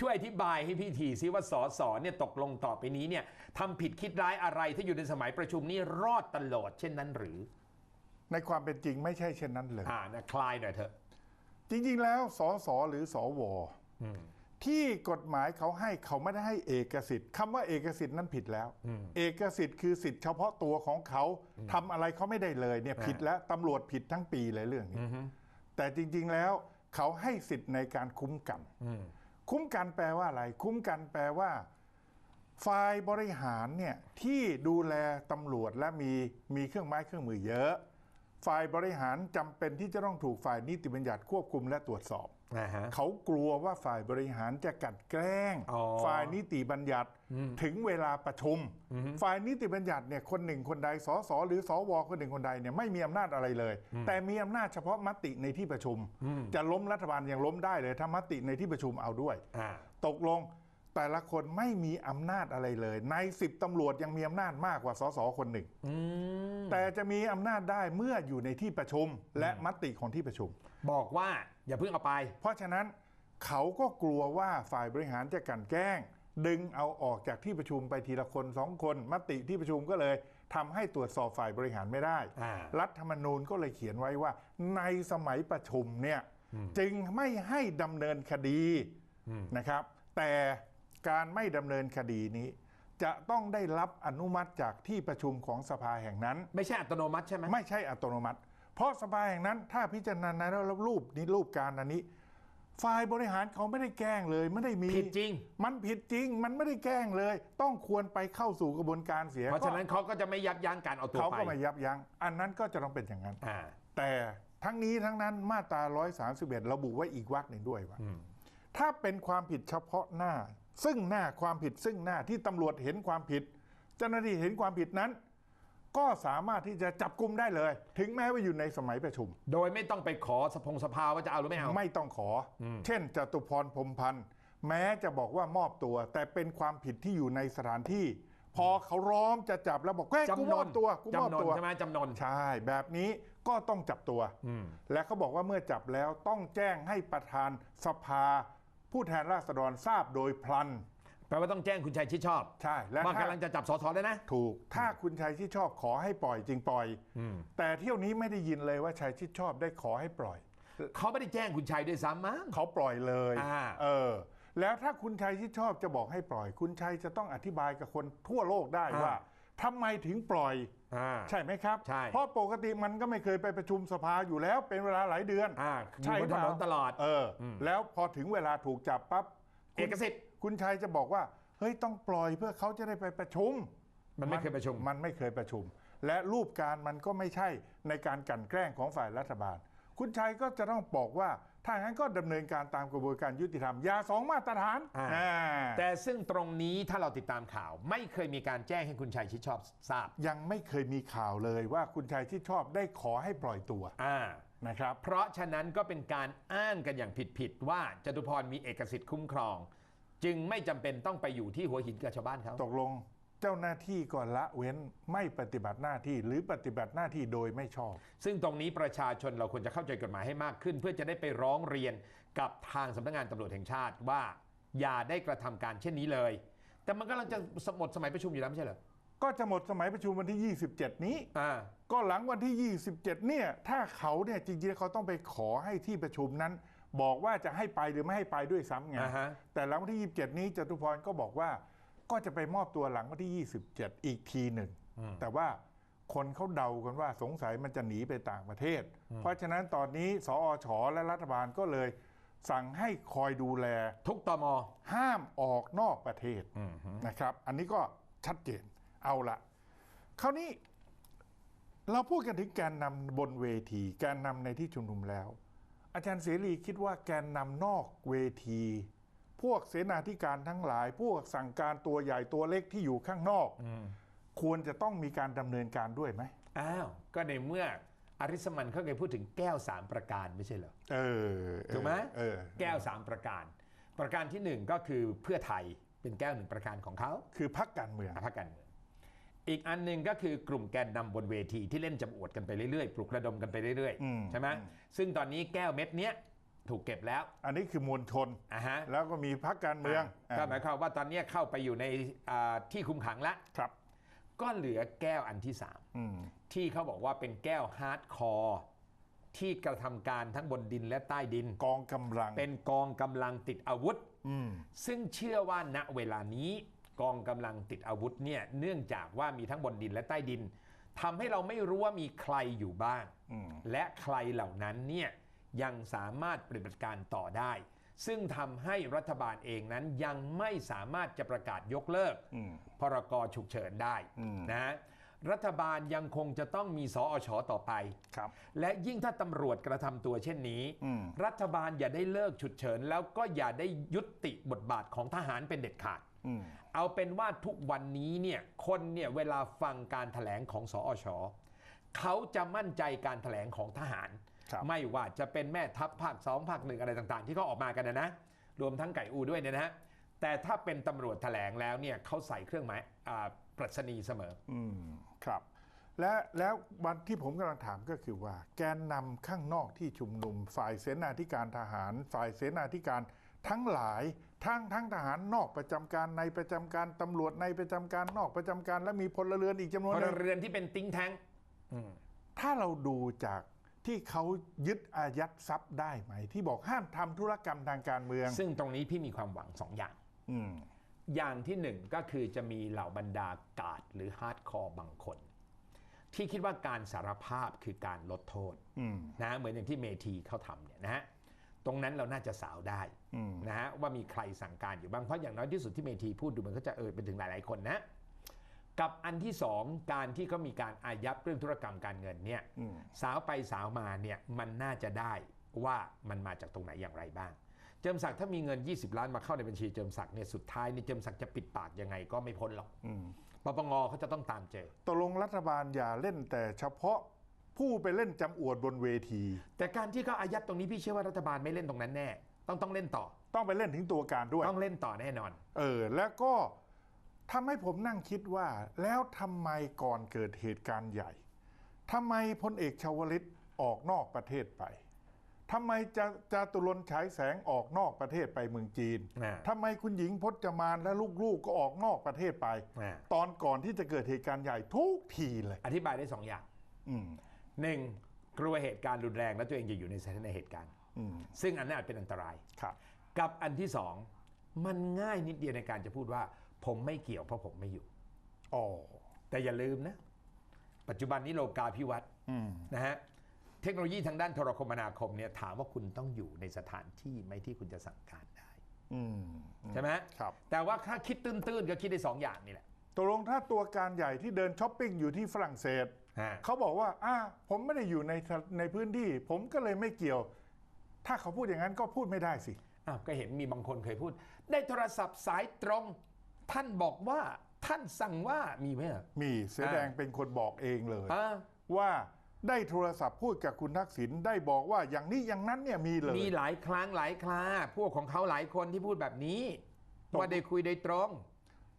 ช่วยอธิบายให้พี่ทีซิว่าสสเนี่ยตกลงต่อไปนี้เนี่ยทำผิดคิดร้ายอะไรถ้าอยู่ในสมัยประชุมนี่รอดตลอดเช่นนั้นหรือ ในความเป็นจริงไม่ใช่เช่นนั้นเลย อ่านะคลายหน่อยเถอะ จริงๆ แล้วสสหรือสวที่กฎหมายเขาให้เขาไม่ได้ให้เอกสิทธิ์คำว่าเอกสิทธิ์นั้นผิดแล้ว เอกสิทธิ์คือสิทธิ์เฉพาะตัวของเขาทำอะไรเขาไม่ได้เลยเนี่ยผิดแล้วตำรวจผิดทั้งปีเลยเรื่องนี้แต่จริง ๆ แล้วเขาให้สิทธิ์ในการคุ้มกัน คุ้มกันแปลว่าอะไร คุ้มกันแปลว่าฝ่ายบริหารเนี่ยที่ดูแลตำรวจและมีมีเครื่องไม้เครื่องมือเยอะ ฝ่ายบริหารจำเป็นที่จะต้องถูกฝ่ายนิติบัญญัติควบคุมและตรวจสอบอ่าฮะเขากลัวว่าฝ่ายบริหารจะกลัดแกล้งอ๋อฝ่ายนิติบัญญัติถึงเวลาประชุม ฝ่ายนิติบัญญัติเนี่ยคนหนึ่งคนใดสสหรือสวคนหนึ่งคนใดเนี่ยไม่มีอำนาจอะไรเลย แต่มีอำนาจเฉพาะมติในที่ประชุม จะล้มรัฐบาลยังล้มได้เลยถ้ามติในที่ประชุมเอาด้วยอ่าตกลงแต่ละคนไม่มีอำนาจอะไรเลย ในสิบตำรวจยังมีอำนาจมากกว่าสสคนหนึ่ง แต่จะมีอำนาจได้เมื่ออยู่ในที่ประชุมและมติของที่ประชุม บอกว่าอย่าเพิ่งเอาไป เพราะฉะนั้นเขาก็กลัวว่าฝ่ายบริหารจะกลันแกล้ง ดึงเอาออกจากที่ประชุมไปทีละคนสองคน มติที่ประชุมก็เลยทำให้ตรวจสอบฝ่ายบริหารไม่ได้อ่ารัฐธรรมนูญก็เลยเขียนไว้ว่า ในสมัยประชุมเนี่ยจึงไม่ให้ดำเนินคดีนะครับ แต่การไม่ดำเนินคดีนี้ จะต้องได้รับอนุมัติจากที่ประชุมของสภาแห่งนั้น ไม่ใช่อัตโนมัติใช่ไหมไม่ใช่อัตโนมัติ เพราะสภาแห่งนั้น ถ้าพิจารณาแล้วรูปนี้รูปการอันนี้ฝ่ายบริหารเขาไม่ได้แกล้งเลย ไม่ได้มีผิดจริง มันผิดจริง มันไม่ได้แกล้งเลย ต้องควรไปเข้าสู่กระบวนการเสียเพราะฉะนั้นเขาก็จะไม่ยับยั้งการเอาตัวเขาไปก็ไม่ยับยั้งอันนั้นก็จะต้องเป็นอย่างนั้นอ่าแต่ทั้งนี้ทั้งนั้นมาตรา 131 ระบุไว้อีกวรรคหนึ่งด้วยว่าถ้าเป็นความผิดเฉพาะหน้าซึ่งหน้าความผิดซึ่งหน้าที่ตำรวจเห็นความผิด เจ้าหน้าที่เห็นความผิดนั้น ก็สามารถที่จะจับกุมได้เลย ถึงแม้ว่าอยู่ในสมัยประชุม โดยไม่ต้องไปขอสภงสภาว่าจะเอาหรือไม่เอา ไม่ต้องขออเช่นจตุพรพรหมพันธ์แม้จะบอกว่ามอบตัว แต่เป็นความผิดที่อยู่ในสถานที่ พอเขาร้อมจะจับแล้วบอกเฮ้ยกูจำนมอบนตัวกูมอบจำนนตัวใช่ไหมจำนน ใช่ แบบนี้ก็ต้องจับตัว และเขาบอกว่าเมื่อจับแล้วต้องแจ้งให้ประธานสภา ผู้แทนราษฎรทราบโดยพลัน แปลว่าต้องแจ้งคุณชัยชิดชอบใช่และว่าถ้ากำลังจะจับสสเลยนะ ถูก ถ้าคุณชัยที่ชอบขอให้ปล่อยจริงปล่อยแต่เที่ยวนี้ไม่ได้ยินเลยว่าชัยที่ชอบได้ขอให้ปล่อย เขาไม่ได้แจ้งคุณชัยด้วยซ้ำมั้ง เขาปล่อยเลยอ่า เออ แล้วถ้าคุณชัยที่ชอบจะบอกให้ปล่อย คุณชัยจะต้องอธิบายกับคนทั่วโลกได้ว่า ทำไมถึงปล่อย อ่า ใช่ไหมครับ ใช่ เพราะปกติมันก็ไม่เคยไปประชุมสภาอยู่แล้วเป็นเวลาหลายเดือน อ่าใช่อยู่บนถนนเปาตลอด เอออ แล้วพอถึงเวลาถูกจับปั๊บคุณเอกสิทธิ์ คุณชัยจะบอกว่า เฮ้ยต้องปล่อยเพื่อเขาจะได้ไปประชุม มันไม่เคยประชุม มันไม่เคยประชุม และรูปการมันก็ไม่ใช่ในการกลั่นแกล้งของฝ่ายรัฐบาล คุณชัยก็จะต้องบอกว่า ถ้างั้นก็ดำเนินการตามกระบวนการยุติธรรมอยาสองมาตรฐานอ่าอ่าแต่ซึ่งตรงนี้ถ้าเราติดตามข่าว ไม่เคยมีการแจ้งให้คุณชัยชิดชอบทราบ ยังไม่เคยมีข่าวเลยว่าคุณชัยที่ชอบได้ขอให้ปล่อยตัวอ่านะครับ เพราะฉะนั้นก็เป็นการอ้างกันอย่างผิดๆว่าจตุพรมีเอกสิทธิ์คุ้มครอง จึงไม่จำเป็นต้องไปอยู่ที่หัวหินกับชาวบ้านเขาตกลง เจ้าหน้าที่ก็ละเว้นไม่ปฏิบัติหน้าที่หรือปฏิบัติหน้าที่โดยไม่ชอบ ซึ่งตรงนี้ประชาชนเราควรจะเข้าใจกฎหมายให้มากขึ้น เพื่อจะได้ไปร้องเรียนกับทางสำนักงานตำรวจแห่งชาติว่า อย่าได้กระทำการเช่นนี้เลย แต่มันกำลังจะหมดสมัยประชุมอยู่แล้วไม่ใช่เหรอก็จะหมดสมัยประชุมวันที่ 27 นี้ อ่า ก็หลังวันที่ 27 เนี่ย ถ้าเขาเนี่ยจริงๆเขาต้องไปขอให้ที่ประชุมนั้น บอกว่าจะให้ไปหรือไม่ให้ไปด้วยซ้ำไง อ่าฮะ แต่หลังวันที่ 27 นี้จตุพรก็บอกว่า ก็จะไปมอบตัวหลังวันที่ 27 อีกทีหนึ่ง แต่ว่าคนเขาเดากันว่าสงสัยมันจะหนีไปต่างประเทศ เพราะฉะนั้นตอนนี้สอชและรัฐบาลก็เลย สั่งให้คอยดูแลทุกตมห้ามออกนอกประเทศนะครับ อันนี้ก็ชัดเจนเอาละคราวนี้เราพูดกันถึงแกนนำบนเวที แกนนำในที่ชุมนุมแล้ว อาจารย์เสรีคิดว่าแกนนำนอกเวที พวกเสนาธิการทั้งหลาย พวกสั่งการตัวใหญ่ตัวเล็กที่อยู่ข้างนอก ควรจะต้องมีการดำเนินการด้วยไหมอ้าว ก็ในเมื่ออริสมันเขาเคยพูดถึงแก้วสามประการไม่ใช่เหรอเออถูกไหมเออแก้วสามประการ ประการที่หนึ่งก็คือเพื่อไทยเป็นแก้วหนึ่งประการของเขาคือพักการเมืองพรรคการเมืองอีกอันหนึ่งก็คือกลุ่มแกนนำบนเวทีที่เล่นจำอวดกันไปเรื่อยๆ ปลุกระดมกันไปเรื่อยอืมๆใช่ไหมซึ่งตอนนี้แก้วเม็ดเนี้ย ถูกเก็บแล้วอันนี้คือมวลชน อะฮะแล้วก็มีพรรคการเมืองะก็หมายความว่าตอนนี้เข้าไปอยู่ในอ่าที่คุมขังแล้ว ครับ ก็เหลือแก้วอันที่อืม3ที่เขาบอกว่าเป็นแก้วฮาร์ดคอร์ที่กระทำการทั้งบนดินและใต้ดิน กองกำลังเป็นกองกำลังติดอาวุธ อืม ซึ่งเชื่อว่าณเวลานี้กองกำลังติดอาวุธเนี่ยเนื่องจากว่ามีทั้งบนดินและใต้ดินทำให้เราไม่รู้ว่ามีใครอยู่บ้าง อืม และใครเหล่านั้นเนี่ย ยังสามารถปฏิบัติการต่อได้ ซึ่งทำให้รัฐบาลเองนั้นยังไม่สามารถจะประกาศยกเลิกอืมพรกฉุกเฉินได้อืมนะรัฐบาลยังคงจะต้องมีสอชต่อไปครับและยิ่งถ้าตำรวจกระทำตัวเช่นนี้อืมรัฐบาลอย่าได้เลิกฉุดเฉิน แล้วก็อย่าได้ยุติบทบาทของทหารเป็นเด็ดขาดอืมเอาเป็นว่าทุกวันนี้เนี่ยคนเนี่ยเวลาฟังการถแถลงของสอชเขาจะมั่นใจการถแถลงของทหารครับ ไม่ว่าจะเป็นแม่ทัพภาคสองภาคหนึ่งอะไรต่างๆ ที่เขาออกมากันนะนะรวมทั้งไก่อูด้วยเนี่ยนะฮะแต่ถ้าเป็นตำรวจแถลงแล้วเนี่ยเขาใส่เครื่องหมายอ่าปรัชนีเสมอ อืมครับและแล้ววันที่ผมกำลังถามก็คือว่า แกนนำข้างนอกที่ชุมนุมฝ่ายเสนาธิการทหาร ฝ่ายเสนาธิการทั้งหลายทั้งทั้งทหารนอกประจำการในประจำการตำรวจในประจำการนอกประจำการ และมีพลเรือนอีกจำนวนพหลนึ่งเรือนที่เป็นติ้งแท้งถ้าเราดูจาก ที่เขายึดอายัดทรัพย์ได้ไหม ที่บอกห้ามทำธุรกรรมทางการเมืองซึ่งตรงนี้พี่มีความหวังสองอย่าง อืมอย่างที่หนึ่งก็คือจะมีเหล่าบรรดากาดหรือฮาร์ดคอร์บางคน ที่คิดว่าการสารภาพคือการลดโทษอืม นะเหมือนอย่างที่เมทีเขาทำเนี่ยนะฮะตรงนั้นเราน่าจะสาวได้อืม นะฮะว่ามีใครสั่งการอยู่บ้างเพราะอย่างน้อยที่สุดที่เมทีพูดดูมันก็จะเออไปถึงหลาย ๆ คนนะ กับอันที่สองการที่เขามีการอายัดเรื่องธุรกรรมการเงินเนี่ยอืมสาวไปสาวมาเนี่ยมันน่าจะได้ว่ามันมาจากตรงไหนอย่างไรบ้าง เจิมศักดิ์ถ้ามีเงิน 20 ล้านมาเข้าในบัญชีเจิมศักดิ์เนี่ยสุดท้ายเนี่ยเจิมศักดิ์จะปิดปากยังไงก็ไม่พ้นหรอกอืมปปงเขาจะต้องตามเจอตกลงรัฐบาลอย่าเล่นแต่เฉพาะผู้ไปเล่นจำอวดบนเวที แต่การที่เขาอายัดตรงนี้พี่เชื่อว่ารัฐบาลไม่เล่นตรงนั้นแน่ ต้องต้องเล่นต่อ ต้องไปเล่นถึงตัวการด้วย ต้องเล่นต่อแน่นอน เออ แล้วก็ ทำให้ผมนั่งคิดว่าแล้วทำไมก่อนเกิดเหตุการณ์ใหญ่ทำไมพลเอกชาวลิตออกนอกประเทศไปทำไมจะจาตุรนต์ฉายแสงออกนอกประเทศไปเมืองจีนอ่าทำไมคุณหญิงพจมานและลูกๆก็ออกนอกประเทศไปอ่าตอนก่อนที่จะเกิดเหตุการณ์ใหญ่ทุกทีเลย อธิบายได้สองอย่างอืมหนึ่งกลัวเหตุการณ์รุนแรงแล้วตัวเองจะอยู่ในสถานเหตุการณ์อืมซึ่งอันนั้นอาจเป็นอันตรายครับ กับอันที่สองมันง่ายนิดเดียวในการจะพูดว่า ผมไม่เกี่ยวเพราะผมไม่อยู่อ๋อแต่อย่าลืมนะ ปัจจุบันนี้โลกาภิวัตน์อืมนะฮะเทคโนโลยีทางด้านโทรคมนาคมเนี่ยถามว่าคุณต้องอยู่ในสถานที่ไหมที่คุณจะสั่งการได้อืมใช่ไหมครับแต่ว่าถ้าคิดตื้นๆ ก็คิดได้สองอย่างนี่แหละตกลงถ้าตัวการใหญ่ที่เดินช้อปปิ้งอยู่ที่ฝรั่งเศสฮะเขาบอกว่าอ่าผมไม่ได้อยู่ในในพื้นที่ ผมก็เลยไม่เกี่ยว ถ้าเขาพูดอย่างนั้นก็พูดไม่ได้สิอ้าวก็เห็นมีบางคนเคยพูด ได้โทรศัพท์สายตรง ท่านบอกว่าท่านสั่งว่ามีไหมอะมีเสือแดงเป็นคนบอกเองเลยอ่า ว่าได้โทรศัพท์พูดกับคุณทักษิณได้บอกว่าอย่างนี้อย่างนั้นเนี่ยมีเลย มีหลายครั้งหลายคราพวกของเขาหลายคนที่พูดแบบนี้ตกว่าได้คุยโดยตรง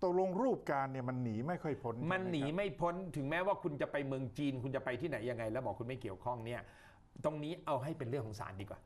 ตกลงรูปการเนี่ยมันหนีไม่ค่อยพ้นมันหนีใช่ไครับไม่พ้นถึงแม้ว่าคุณจะไปเมืองจีน คุณจะไปที่ไหนยังไง แล้วบอกคุณไม่เกี่ยวข้องเนี่ย ตรงนี้เอาให้เป็นเรื่องของศาลดีกว่า